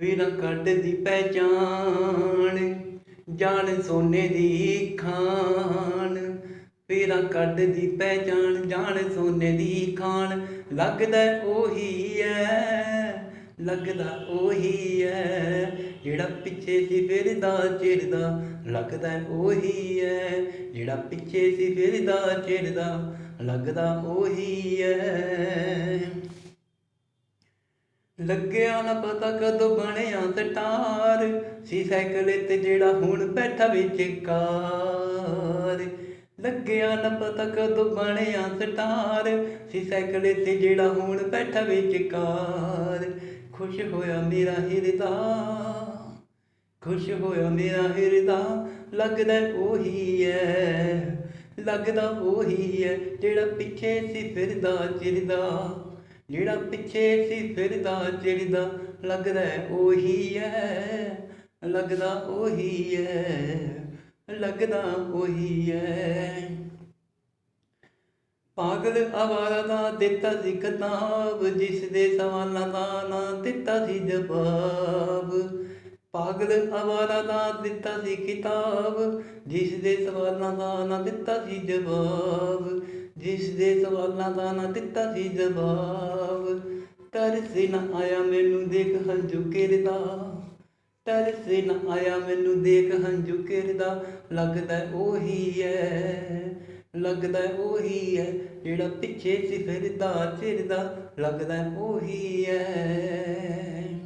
ਵੀਰਾਂ ਕੱਢਦੀ ਪਹਿਚਾਣ, ਜਾਣ ਸੋਨੇ ਦੀ ਖਾਨ ਵੀਰਾਂ ਕੱਢਦੀ ਪਹਿਚਾਣ, ਜਾਣ ਸੋਨੇ ਦੀ ਖਾਨ ਲੱਗਦਾ ਉਹੀ ਐ, ਲੱਗਦਾ ਉਹੀ ਐ। ਜਿਹੜਾ ਪਿੱਛੇ ਸੀ ਫਿਰਦਾ, ਚਿਰਦਾ, ਲੱਗਦਾ ਉਹੀ ਐ। ਜਿਹੜਾ ਪਿੱਛੇ ਸੀ ਫਿਰਦਾ, ਚਿਰਦਾ, ਲੱਗਦਾ ਉਹੀ ਐ। ਲੱਗਿਆ ਨਾ ਪਤਾ ਕਦੋਂ ਬਣਿਆ ਸਟਾਰ ਸੀ ਸਾਈਕਲ ਤੇ ਜਿਹੜਾ ਹੁਣ ਬੈਠਾ ਵਿਚਕਾਰ ਲੱਗਿਆ ਨਾ ਪਤਾ ਕਦੋਂ ਬਣਿਆ ਸਟਾਰ ਸੀ ਸਾਈਕਲ ਤੇ ਜਿਹੜਾ ਹੁਣ ਬੈਠਾ ਵਿਚਕਾਰ ਖੁਸ਼ ਹੋਇਆ ਮੇਰਾ ਹਿਰਦਾ। ਖੁਸ਼ ਹੋਇਆ ਮੇਰਾ ਹਿਰਦਾ। ਲੱਗਦਾ ਉਹੀ ਹੈ ਲੱਗਦਾ ਉਹੀ ਹੈ ਜਿਹੜਾ ਪਿੱਛੇ ਸੀ ਫਿਰਦਾ, ਚਿਰਦਾ। ਜਿਹੜਾ ਪਿੱਛੇ ਸੀ ਫਿਰਦਾ ਚਿਰਦਾ ਲੱਗਦਾ ਉਹੀ ਐ। ਲੱਗਦਾ ਉਹੀ ਐ, ਲੱਗਦਾ ਉਹੀ ਐ। ਪਾਗਲ ਆਵਾਰਾ ਦਾ ਦਿੱਤਾ ਸੀ ਕਿਤਾਬ, ਜਿਸ ਦੇ ਸਵਾਲਾਂ ਦਾ ਨਾ ਦਿੱਤਾ ਸੀ ਜਵਾਬ। ਪਾਗਲ ਆਵਾਰਾ ਦਾ ਦਿੱਤਾ ਸੀ ਕਿਤਾਬ, ਜਿਸ ਦੇ ਸਵਾਲਾਂ ਦਾ ਨਾ ਦਿੱਤਾ ਸੀ ਜਵਾਬ, ਜਿਸ ਦੇ ਸਵਾਲਾਂ ਦਾ ਨਾ ਦਿੱਤਾ ਸੀ ਜਵਾਬ। ਤਰਸ ਨਾ ਆਇਆ ਮੈਨੂੰ ਦੇਖ ਹੰਝੂ ਕਿਰਦਾ ਤਰਸ ਨਾ ਆਇਆ ਮੈਨੂੰ ਦੇਖ ਹੰਝੂ ਕਿਰਦਾ ਲੱਗਦਾ ਉਹੀ ਹੈ ਲੱਗਦਾ ਉਹੀ ਹੈ ਜਿਹੜਾ ਪਿੱਛੇ ਸੀ ਫਿਰਦਾ ਚਿਰਦਾ ਲੱਗਦਾ ਉਹੀ ਹੈ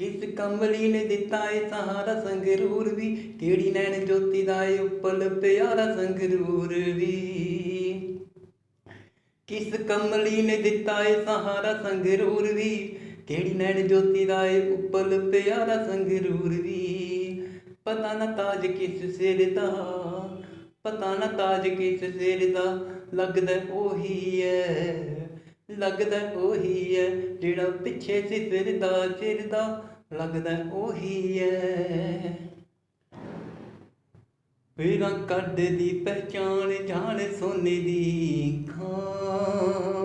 ਕਿਸ ਕਮਲੀ ਨੇ ਦਿੱਤਾ ਏ ਸਹਾਰਾ ਸੰਗਰੂਰ ਵੀ? ਕਿਹੜੀ ਨੈਣ ਜੋਤੀ ਦਾ ਏ ਉੱਪਲ ਪਿਆਰਾ ਸੰਗਰੂਰ ਵੀ? ਕਿਸ ਕਮਲੀ ਨੇ ਦਿੱਤਾ ਏ ਸਹਾਰਾ ਸੰਗਰੂਰ ਵੀ? ਕਿਹੜੀ ਨੈਣ ਜੋਤੀ ਦਾ ਏ ਉੱਪਲ ਪਿਆਰਾ ਸੰਗਰੂਰ ਵੀ? ਪਤਾ ਨਾ ਤਾਜ ਕਿਸ ਸਿਰ ਦਾ, ਪਤਾ ਨਾ ਤਾਜ ਕਿਸ ਸਿਰ ਦਾ ਲੱਗਦਾ ਉਹੀ ਐ। ਲੱਗਦਾ ਉਹੀ ਐ ਜਿਹੜਾ ਪਿੱਛੇ ਸੀ ਫਿਰਦਾ ਚਿਰਦਾ ਲੱਗਦਾ ਉਹੀ ਐ ਵੀਰਾਂ ਕੱਢਦੀ ਪਹਿਚਾਨ ਜਾਣ ਸੋਨੇ ਦੀ ਖਾਂ।